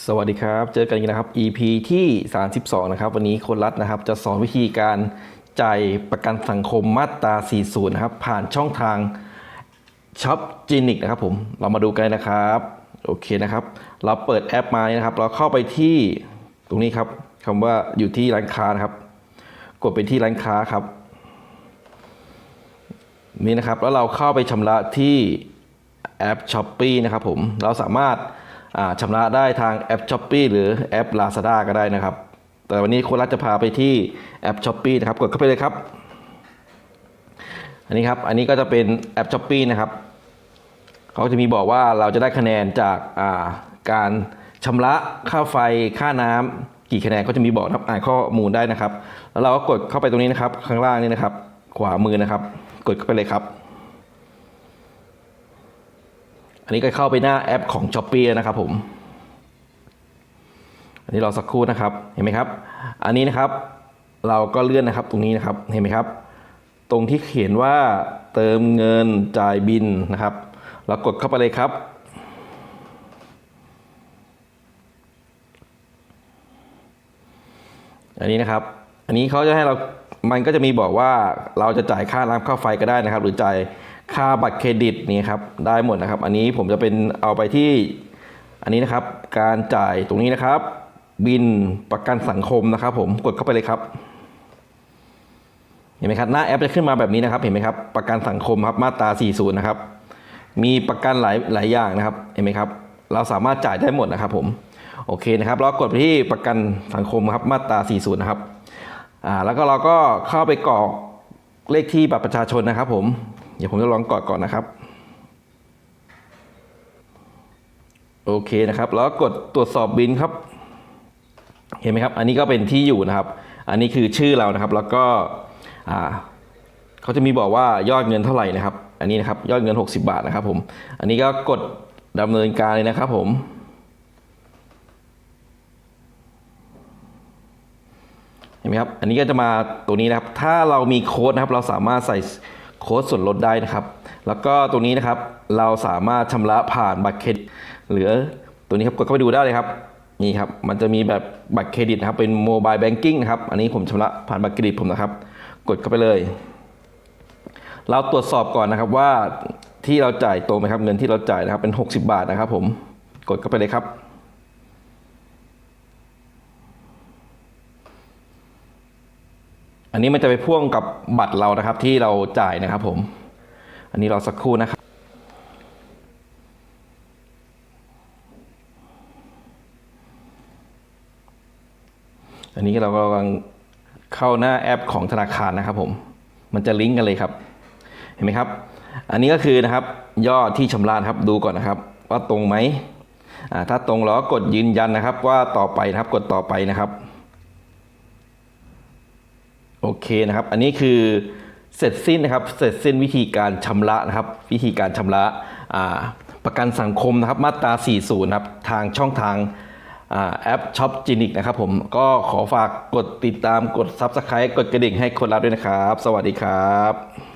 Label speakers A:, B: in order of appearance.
A: สวัสดีครับ เจอกันอีกนะครับ EP ที่ 32 นะครับ วันนี้คนรัฐนะครับ จะสอนวิธีการจ่ายประกันสังคมมาตรา 40 นะครับ ผ่านช่องทางช็อปจีนิกนะครับผม เรามาดูกันนะครับ โอเคนะครับ เราเปิดแอปมาเนี่ยนะครับ เราเข้าไปที่ตรงนี้ครับคำว่าอยู่ที่ร้านค้านะครับ กดไปที่ร้านค้าครับ นี่นะครับ แล้วเราเข้าไปชำระที่แอป s h อ p e e นะครับผม เราสามารถ ชำระได้ทางแอป s h อ p e e หรือแอป Lazada ก็ได้นะครับ แต่วันนี้โคนรัฐจะพาไปที่แอป s h อ p e e นะครับ กดเข้าไปเลยครับ อันนี้ครับ อันนี้ก็จะเป็นแอป s h อ p e e นะครับ เขาจะมีบอกว่าเราจะได้คะแนนจากาการชำระค่าไฟค่าน้ำกี่คะแนนก็จะมีบอกนะครับอ่านข้อมูลได้นะครับ แล้วเราก็กดเข้าไปตรงนี้นะครับ ข้างล่างนี่นะครับ ขวามือนะครับ กดเข้าไปเลยครับ อันนี้ก็เข้าไปหน้าแอปของ s h อ p e e นะครับผม อันนี้รอสักครู่นะครับ เห็นไหมครับ อันนี้นะครับเราก็เลื่อนนะครับตรงนี้นะครับ เห็นไหมครับ ตรงที่เขียนว่าเติมเงินจ่ายบินนะครับ เรากดเข้าไปเลยครับอันนี้นะครับ อันนี้เขาจะให้เรา มันก็จะมีบอกว่าเราจะจ่ายค่าน้ำค่าไฟก็ได้นะครับ หรือจ่าย ค่าบัตรเครดิตนี่ครับได้หมดนะครับ อันนี้ผมจะเป็นเอาไปที่อันนี้นะครับ การจ่ายตรงนี้นะครับ บินประกันสังคมนะครับ ผมกดเข้าไปเลยครับ เห็นไหมครับหน้าแอปจะขึ้นมาแบบนี้นะครับ เห็นไหมครับ ประกันสังคมครับมาตรา 40 นะครับ มีประกันหลายหลายอย่างนะครับ เห็นไหมครับ เราสามารถจ่ายได้หมดนะครับ ผมโอเคนะครับเรากดไปที่ประกันสังคมครับมาตรา 40 นะครับอ่าแล้วก็เราก็เข้าไปกรอกเลขที่บัตรประชาชนนะครับ ผม ดี๋ยวผมจะลองกรอกก่อนนะครับ โอเคนะครับ แล้วกดตรวจสอบบินครับ เห็นไหมครับ อันนี้ก็เป็นที่อยู่นะครับ อันนี้คือชื่อเรานะครับ แล้วก็เขาจะมีบอกว่ายอดเงินเท่าไหร่นะครับ อันนี้นะครับยอดเงิน 60 บาทนะครับ ผม อันนี้ก็กดดำเนินการเลยนะครับ ผมเห็นไหมครับ อันนี้ก็จะมาตัวนี้นะครับ ถ้าเรามีโค้ดนะครับ เราสามารถใส่ โค้ดส่วนลดได้นะครับ แล้วก็ตัวนี้นะครับเราสามารถชำระผ่านบัตรเครดิตหรือตัวนี้ครับกดเข้าไปดูได้เลยครับนี่ครับมันจะมีแบบบัตรเครดิตนะครับเป็นโมบายแบงกิ้งนะครับอันนี้ผมชำระผ่านบัตรเครดิตผมนะครับ กดเข้าไปเลย เราตรวจสอบก่อนนะครับว่าที่เราจ่ายตรงไหมครับเงินที่เราจ่ายนะครับเป็น 60 บาทนะครับ ผมกดเข้าไปเลยครับ อันนี้มันจะไปพ่วงกับบัตรเรานะครับที่เราจ่ายนะครับผม อันนี้รอสักครู่นะครับอันนี้เรากำลังเข้าหน้าแอปของธนาคารนะครับผม มันจะลิงก์กันเลยครับ เห็นไหมครับ อันนี้ก็คือนะครับยอดที่ชำระครับดูก่อนนะครับ ว่าตรงไหมถ้าตรงเราก็กดยืนยันนะครับ ว่าต่อไปนะครับกดต่อไปนะครับ โอเคนะครับ อันนี้คือเสร็จสิ้นนะครับเสร็จสิ้นวิธีการชำระนะครับ วิธีการชำระประกันสังคมนะครับมาตรา 40นะครับ ทางช่องทางอแอปช็อปจินิกนะครับผมก็ขอฝากกดติดตามกด Subscribe กดกระดิ่งให้คนรับด้วยนะครับ สวัสดีครับ